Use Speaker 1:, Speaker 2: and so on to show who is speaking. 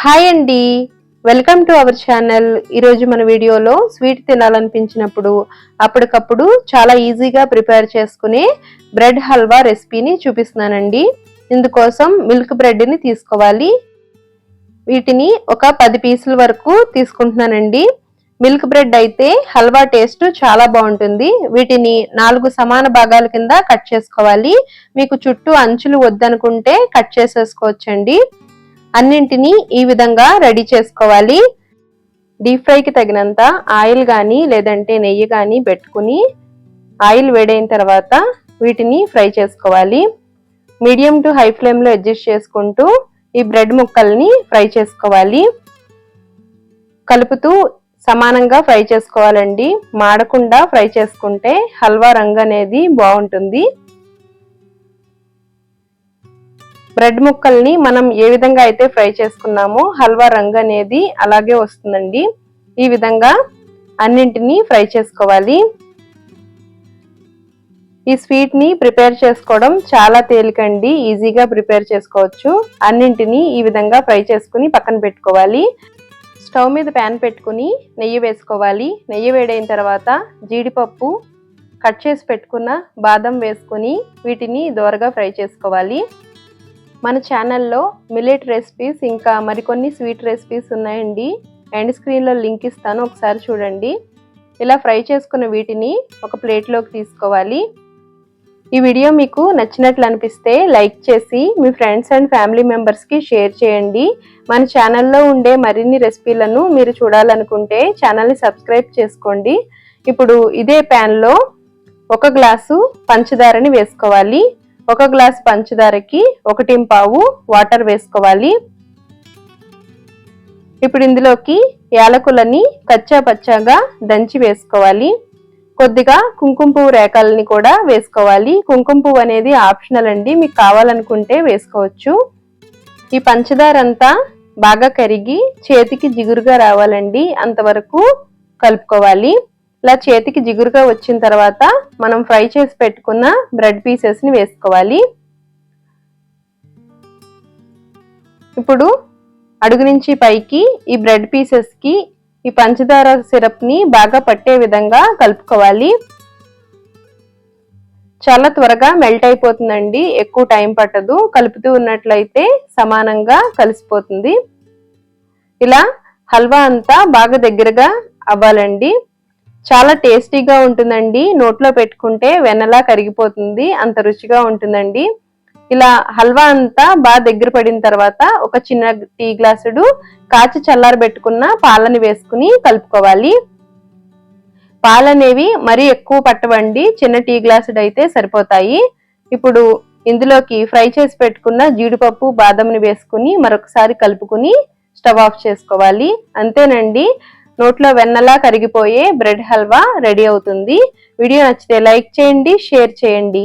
Speaker 1: Hi అండి. Welcome to our channel. ఈరోజు మన వీడియోలో స్వీట్ తినాలనిపించినప్పుడు అప్పటికప్పుడు చాలా ఈజీగా ప్రిపేర్ చేసుకునే బ్రెడ్ హల్వా రెసిపీని చూపిస్తున్నానండి. ఇందుకోసం మిల్క్ బ్రెడ్ని తీసుకోవాలి. వీటిని ఒక పది పీసుల వరకు తీసుకుంటున్నానండి. మిల్క్ బ్రెడ్ అయితే హల్వా టేస్ట్ చాలా బాగుంటుంది. వీటిని నాలుగు సమాన భాగాల కింద కట్ చేసుకోవాలి. మీకు చుట్టూ అంచులు వద్దనుకుంటే కట్ చేసేసుకోవచ్చండి. అన్నింటినీ ఈ విధంగా రెడీ చేసుకోవాలి. డీప్ ఫ్రైకి తగినంత ఆయిల్ కానీ లేదంటే నెయ్యి కానీ పెట్టుకుని ఆయిల్ వేడైన తర్వాత వీటిని ఫ్రై చేసుకోవాలి. మీడియం టు హై ఫ్లేమ్లో అడ్జస్ట్ చేసుకుంటూ ఈ బ్రెడ్ ముక్కల్ని ఫ్రై చేసుకోవాలి. కలుపుతూ సమానంగా ఫ్రై చేసుకోవాలండి. మాడకుండా ఫ్రై చేసుకుంటే హల్వా రంగు అనేది బాగుంటుంది. బ్రెడ్ ముక్కల్ని మనం ఏ విధంగా అయితే ఫ్రై చేసుకున్నామో హల్వా రంగు అనేది అలాగే వస్తుందండి. ఈ విధంగా అన్నింటినీ ఫ్రై చేసుకోవాలి. ఈ స్వీట్ని ప్రిపేర్ చేసుకోవడం చాలా తేలికండి. ఈజీగా ప్రిపేర్ చేసుకోవచ్చు. అన్నింటినీ ఈ విధంగా ఫ్రై చేసుకుని పక్కన పెట్టుకోవాలి. స్టవ్ మీద ప్యాన్ పెట్టుకుని నెయ్యి వేసుకోవాలి. నెయ్యి వేడైన తర్వాత జీడిపప్పు కట్ చేసి పెట్టుకున్న బాదం వేసుకుని వీటిని దోరగా ఫ్రై చేసుకోవాలి. మన ఛానల్లో మిల్లెట్ రెసిపీస్ ఇంకా మరికొన్ని స్వీట్ రెసిపీస్ ఉన్నాయండి. ఎండ్ స్క్రీన్లో లింక్ ఇస్తాను ఒకసారి చూడండి. ఇలా ఫ్రై చేసుకున్న వీటిని ఒక ప్లేట్లోకి తీసుకోవాలి. ఈ వీడియో మీకు నచ్చినట్లు అనిపిస్తే లైక్ చేసి మీ ఫ్రెండ్స్ అండ్ ఫ్యామిలీ మెంబర్స్కి షేర్ చేయండి. మన ఛానల్లో ఉండే మరిన్ని రెసిపీలను మీరు చూడాలనుకుంటే ఛానల్ని సబ్స్క్రైబ్ చేసుకోండి. ఇప్పుడు ఇదే ప్యాన్లో ఒక గ్లాసు పంచదారని వేసుకోవాలి. ఒక గ్లాస్ పంచదారకి ఒకటి పావు వాటర్ వేసుకోవాలి. ఇప్పుడు ఇందులోకి యాలకులని కచ్చా పచ్చాగా దంచి వేసుకోవాలి. కొద్దిగా కుంకుమ పువ్వు రేఖలని కూడా వేసుకోవాలి. కుంకుమ పువ్వు అనేది ఆప్షనల్ అండి మీకు కావాలనుకుంటే వేసుకోవచ్చు. ఈ పంచదార అంతా బాగా కరిగి చేతికి జిగురుగా రావాలండి అంతవరకు కలుపుకోవాలి. ఇలా చేతికి జిగురుగా వచ్చిన తర్వాత మనం ఫ్రై చేసి పెట్టుకున్న బ్రెడ్ పీసెస్ని వేసుకోవాలి. ఇప్పుడు అడుగు నుంచి పైకి ఈ బ్రెడ్ పీసెస్కి ఈ పంచదార సిరప్ని బాగా పట్టే విధంగా కలుపుకోవాలి. చాలా త్వరగా మెల్ట్ అయిపోతుందండి ఎక్కువ టైం పట్టదు కలుపుతూ ఉన్నట్లయితే సమానంగా కలిసిపోతుంది. ఇలా హల్వా అంతా బాగా దగ్గరగా అవ్వాలండి. చాలా టేస్టీగా ఉంటుందండి. నోట్లో పెట్టుకుంటే వెన్నలా కరిగిపోతుంది. అంత రుచిగా ఉంటుందండి. ఇలా హల్వా అంతా బాగా దగ్గర పడిన తర్వాత ఒక చిన్న టీ గ్లాసుడు కాచి చల్లారి పెట్టుకున్న పాలని వేసుకుని కలుపుకోవాలి. పాలనేవి మరీ ఎక్కువ పట్టవండి. చిన్న టీ గ్లాసుడు అయితే సరిపోతాయి. ఇప్పుడు ఇందులోకి ఫ్రై చేసి పెట్టుకున్న జీడిపప్పు బాదంని వేసుకుని మరొకసారి కలుపుకుని స్టవ్ ఆఫ్ చేసుకోవాలి. అంతేనండి. నోట్లో వెన్నలా కరిగిపోయే బ్రెడ్ హల్వా రెడీ అవుతుంది. వీడియో నచ్చితే లైక్ చేయండి షేర్ చేయండి.